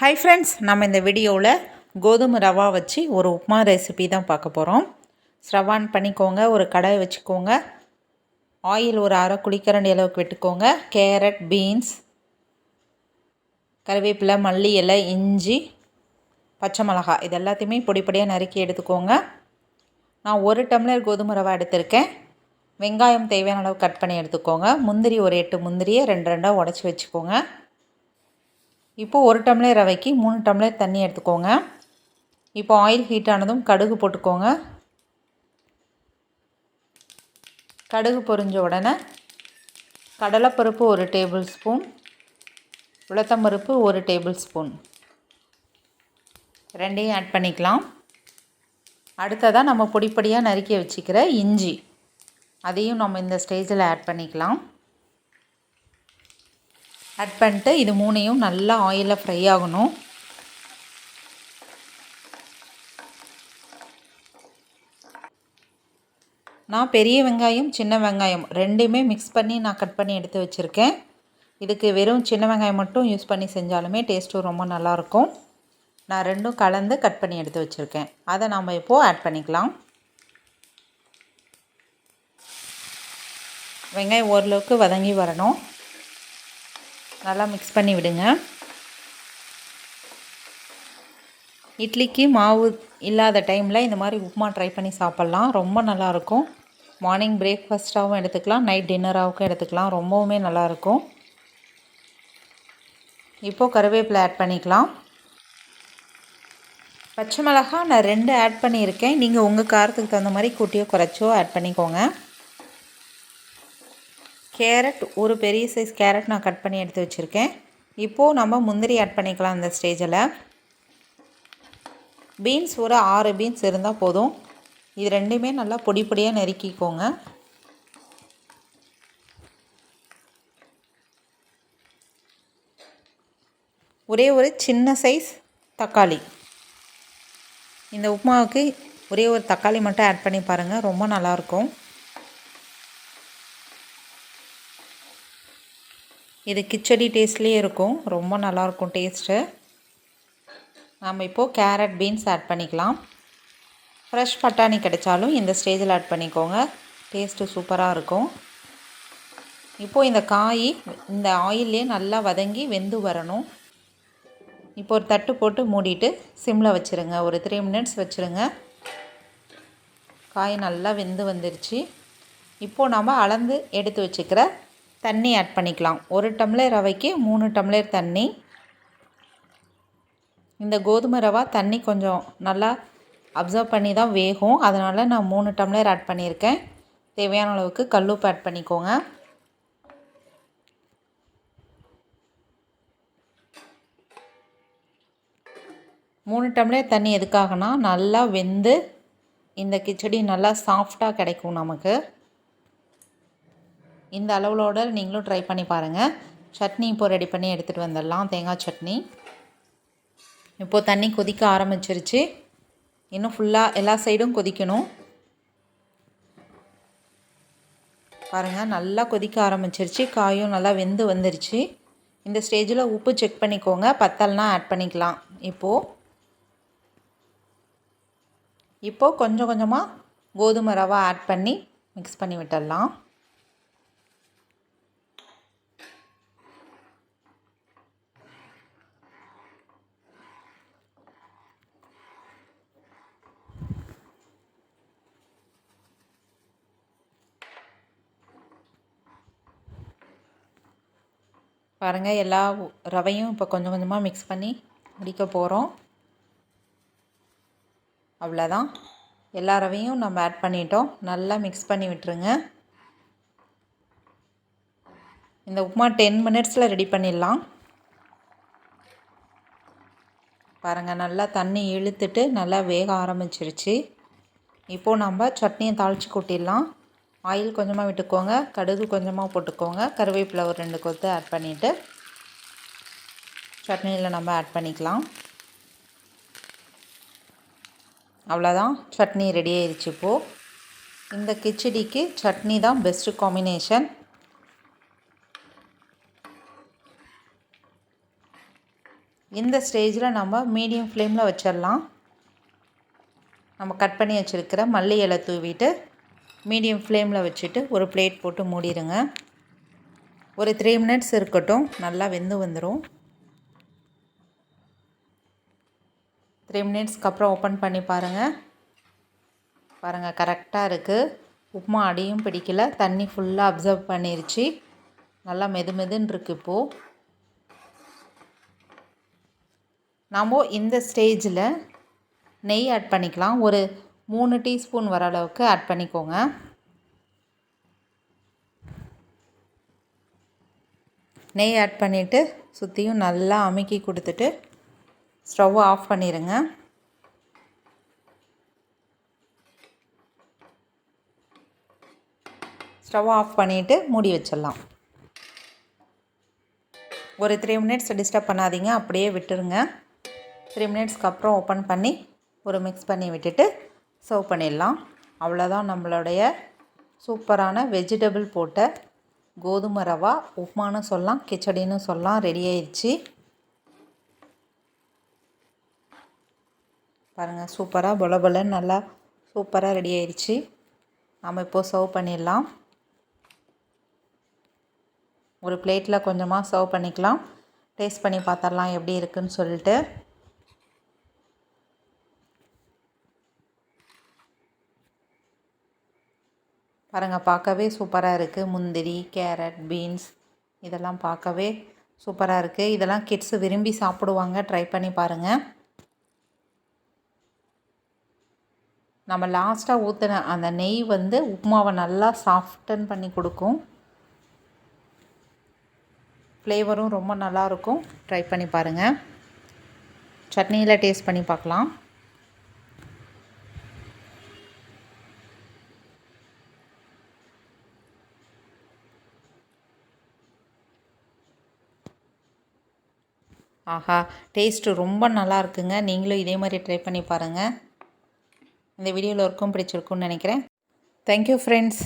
Hi friends நம்ம இந்த வீடியோவில் கோதுமை ரவா வச்சு ஒரு உப்புமா ரெசிபி தான் பார்க்க போகிறோம் ஸ்ரவான் பண்ணிக்கோங்க ஒரு கடாய் வச்சுக்கோங்க. ஆயில் ஒரு அரை குளிக்கரண்டி அளவுக்கு விட்டுக்கோங்க. கேரட் பீன்ஸ் கருவேப்பிலை மல்லி இலை இஞ்சி பச்சை மிளகாய் இது எல்லாத்தையுமே பொடி பொடியாக நறுக்கி எடுத்துக்கோங்க. நான் ஒரு டம்ளர் கோதுமை ரவா எடுத்திருக்கேன். வெங்காயம் தேவையான அளவு கட் பண்ணி எடுத்துக்கோங்க. முந்திரி ஒரு எட்டு முந்திரியை ரெண்டு ரெண்டாக உடச்சி வச்சுக்கோங்க. இப்போது ஒரு டம்ளர் ரவைக்கு மூணு டம்ளர் தண்ணி எடுத்துக்கோங்க. இப்போ ஆயில் ஹீட் ஆனதும் கடுகு போட்டுக்கோங்க. கடுகு பொரிஞ்ச உடனே கடலைப்பருப்பு ஒரு டேபிள் ஸ்பூன் உளுத்தம்பருப்பு ஒரு டேபிள் ஸ்பூன் ரெண்டையும் ஆட் பண்ணிக்கலாம். அடுத்ததாக நம்ம பொடிப்படியாக நறுக்கி வச்சுக்கிற இஞ்சி. அதையும் நம்ம இந்த ஸ்டேஜில் ஆட் பண்ணிக்கலாம். ஆட் பண்ணிட்டு இது மூணையும் நல்லா ஆயிலில் ஃப்ரை ஆகணும். நான் பெரிய வெங்காயம் சின்ன வெங்காயம் ரெண்டுமே மிக்ஸ் பண்ணி நான் கட் பண்ணி எடுத்து வச்சுருக்கேன். இதுக்கு வெறும் சின்ன வெங்காயம் மட்டும் யூஸ் பண்ணி செஞ்சாலுமே டேஸ்ட்டும் ரொம்ப நல்லாயிருக்கும் நான் ரெண்டும் கலந்து கட் பண்ணி எடுத்து வச்சுருக்கேன். அதை நாம் இப்போது ஆட் பண்ணிக்கலாம். வெங்காயம் ஓரளவுக்கு வதங்கி வரணும். நல்லா மிக்ஸ் பண்ணி விடுங்க. இட்லிக்கு மாவு இல்லாத டைமில் இந்த மாதிரி உப்புமா ட்ரை பண்ணி சாப்பிட்லாம். ரொம்ப நல்லாயிருக்கும் மார்னிங் பிரேக்ஃபாஸ்ட்டாகவும் எடுத்துக்கலாம். நைட் டின்னராகவும் எடுத்துக்கலாம். ரொம்பவுமே நல்லாயிருக்கும் இப்போது கருவேப்பிலை ஆட் பண்ணிக்கலாம். பச்சை மிளகா நான் ரெண்டு ஆட் பண்ணியிருக்கேன். நீங்கள் உங்கள் காரத்துக்கு தகுந்த மாதிரி கூட்டியோ குறைச்சோ ஆட் பண்ணிக்கோங்க. கேரட் ஒரு பெரிய சைஸ் கேரட் நான் கட் பண்ணி எடுத்து வச்சுருக்கேன். இப்போது நம்ம முந்திரி ஆட் பண்ணிக்கலாம் இந்த ஸ்டேஜில் பீன்ஸ் ஒரு ஆறு பீன்ஸ் இருந்தால் போதும். இது ரெண்டுமே நல்லா பொடி பொடியாக நெருக்கிக்கோங்க ஒரே ஒரு சின்ன சைஸ் தக்காளி. இந்த உப்புமாவுக்கு ஒரே ஒரு தக்காளி மட்டும் ஆட் பண்ணி பாருங்கள் ரொம்ப நல்லாயிருக்கும் இது கிச்சடி டேஸ்ட்லேயே இருக்கும். ரொம்ப நல்லாயிருக்கும் டேஸ்ட்டு. நாம் இப்போது கேரட் பீன்ஸ் ஆட் பண்ணிக்கலாம். ஃப்ரெஷ் பட்டாணி கிடைச்சாலும் இந்த ஸ்டேஜில் ஆட் பண்ணிக்கோங்க. டேஸ்ட்டு சூப்பராக இருக்கும். இப்போது இந்த காய் இந்த ஆயிலே நல்லா வதங்கி வெந்து வரணும். இப்போ ஒரு தட்டு போட்டு மூடிட்டு சிம்மில் வச்சுருங்க. ஒரு த்ரீ மினிட்ஸ் வச்சுருங்க. காய் நல்லா வெந்து வந்துருச்சு. இப்போது நம்ம அளந்து எடுத்து வச்சுக்கிற தண்ணி ஆட் பண்ணிக்கலாம். ஒரு டம்ளர் ரவைக்கு மூணு டம்ளர் தண்ணி. இந்த கோதுமை ரவா தண்ணி கொஞ்சம் நல்லா அப்சர்வ் பண்ணி தான் வேகும். அதனால் நான் மூணு டம்ளர் ஆட் பண்ணியிருக்கேன். தேவையான அளவுக்கு கல்லுப்பு ஆட் பண்ணிக்கோங்க. மூணு டம்ளர் தண்ணி எதுக்காகனா நல்லா வெந்து இந்த கிச்சடி நல்லா சாஃப்டாக கிடைக்கும் நமக்கு. இந்த அளவுகளோட நீங்களும் ட்ரை பண்ணி பாருங்கள் சட்னி இப்போது ரெடி பண்ணி எடுத்துகிட்டு வந்துடலாம். தேங்காய் சட்னி. இப்போது தண்ணி கொதிக்க ஆரம்பிச்சிருச்சு. இன்னும் ஃபுல்லாக எல்லா சைடும் கொதிக்கணும். பாருங்கள் நல்லா கொதிக்க ஆரம்பிச்சிருச்சு. காயும் நல்லா வெந்து வந்துருச்சு. இந்த ஸ்டேஜில் உப்பு செக் பண்ணிக்கோங்க. பத்தல்னா ஆட் பண்ணிக்கலாம். இப்போது இப்போது கொஞ்சம் கொஞ்சமாக கோதுமை ரவா ஆட் பண்ணி மிக்ஸ் பண்ணி விட்டுடலாம். பாருங்கள் எல்லா ரவையும் இப்போ கொஞ்சம் கொஞ்சமாக மிக்ஸ் பண்ணி முடிக்க போகிறோம் அவ்வளோதான் எல்லா ரவையும் நம்ம ஆட் பண்ணிட்டோம். நல்லா மிக்ஸ் பண்ணி விட்டுருங்க. இந்த உப்புமா டென் மினிட்ஸில் ரெடி பண்ணிடலாம். பாருங்கள் நல்லா தண்ணி இழுத்துட்டு நல்லா வேக ஆரம்பிச்சிருச்சு. இப்போது நம்ம சட்னியை தாளித்து கொட்டிடலாம். ஆயில் கொஞ்சமாக விட்டுக்கோங்க. கடுகு கொஞ்சமாக போட்டுக்கோங்க. கருவேப்பிலை ஒரு ரெண்டு கொத்து ஆட் பண்ணிவிட்டு சட்னியில் நம்ம ஆட் பண்ணிக்கலாம். அவ்வளோதான் சட்னி ரெடி ஆயிடுச்சு இப்போது இந்த கிச்சடிக்கு சட்னி தான் பெஸ்ட்டு காம்பினேஷன் இந்த ஸ்டேஜில் நம்ம மீடியம் ஃப்ளேமில் வச்சிடலாம் நம்ம கட் பண்ணி வச்சுருக்கிற மல்லி இலை தூவிட்டு மீடியம் ஃப்ளேமில் வச்சுட்டு ஒரு பிளேட் போட்டு மூடிடுங்க. ஒரு த்ரீ மினிட்ஸ் இருக்கட்டும். நல்லா வெந்து வந்துடும் த்ரீ மினிட்ஸ்க்கு அப்புறம் ஓப்பன் பண்ணி பாருங்கள் பாருங்கள் கரெக்டாக இருக்குது உப்புமா அடியும் பிடிக்கல. தண்ணி ஃபுல்லாக அப்சர்வ் பண்ணிருச்சு. நல்லா மெது மெதுன்னு இருக்குது இப்போது நாம் இந்த ஸ்டேஜில் நெய் ஆட் பண்ணிக்கலாம். ஒரு மூணு டீஸ்பூன் வர அளவுக்கு ஆட் பண்ணிக்கோங்க. நெய் ஆட் பண்ணிவிட்டு சுற்றியும் நல்லா அமுக்கி கொடுத்துட்டு ஸ்டவ்வை ஆஃப் பண்ணிடுங்க ஸ்டவ் ஆஃப் பண்ணிவிட்டு மூடி வச்சிடலாம். ஒரு த்ரீ மினிட்ஸ் டிஸ்டர்ப் பண்ணாதீங்க அப்படியே விட்டுருங்க. த்ரீ மினிட்ஸ்க்கு அப்புறம் ஓப்பன் பண்ணி ஒரு மிக்ஸ் பண்ணி விட்டுட்டு சர்வ் பண்ணிடலாம். அவ்வளோதான் நம்மளுடைய சூப்பரான வெஜிடபிள் போட்ட கோதுமை ரவா உப்மானு சொல்லலாம் கிச்சடின்னு சொல்லலாம் ரெடி ஆயிடுச்சு. பாருங்கள் சூப்பராக பொல பொலன்னு நல்லா சூப்பராக ரெடி ஆயிடுச்சு. நம்ம இப்போது சர்வ் பண்ணிடலாம். ஒரு பிளேட்டில் கொஞ்சமாக சர்வ் பண்ணிக்கலாம். டேஸ்ட் பண்ணி பார்த்துடலாம் எப்படி இருக்குன்னு சொல்லிட்டு. பாருங்கள் பார்க்கவே சூப்பராக இருக்குது முந்திரி கேரட் பீன்ஸ் இதெல்லாம் பார்க்கவே சூப்பராக இருக்குது இதெல்லாம் கிட்ஸு விரும்பி சாப்பிடுவாங்க. ட்ரை பண்ணி பாருங்கள் நம்ம லாஸ்ட்டாக ஊற்றின அந்த நெய் வந்து உப்புமாவை நல்லா சாஃப்டன் பண்ணி கொடுக்கும். ஃப்ளேவரும் ரொம்ப நல்லாயிருக்கும் ட்ரை பண்ணி பாருங்கள் சட்னியில் டேஸ்ட் பண்ணி பார்க்கலாம். ஆஹா டேஸ்ட்டு ரொம்ப நல்லா இருக்குங்க நீங்களும் இதே மாதிரி ட்ரை பண்ணி பாருங்கள் இந்த வீடியோவில் இருக்கும் பிடிச்சிருக்குன்னு நினைக்கிறேன். Thank you friends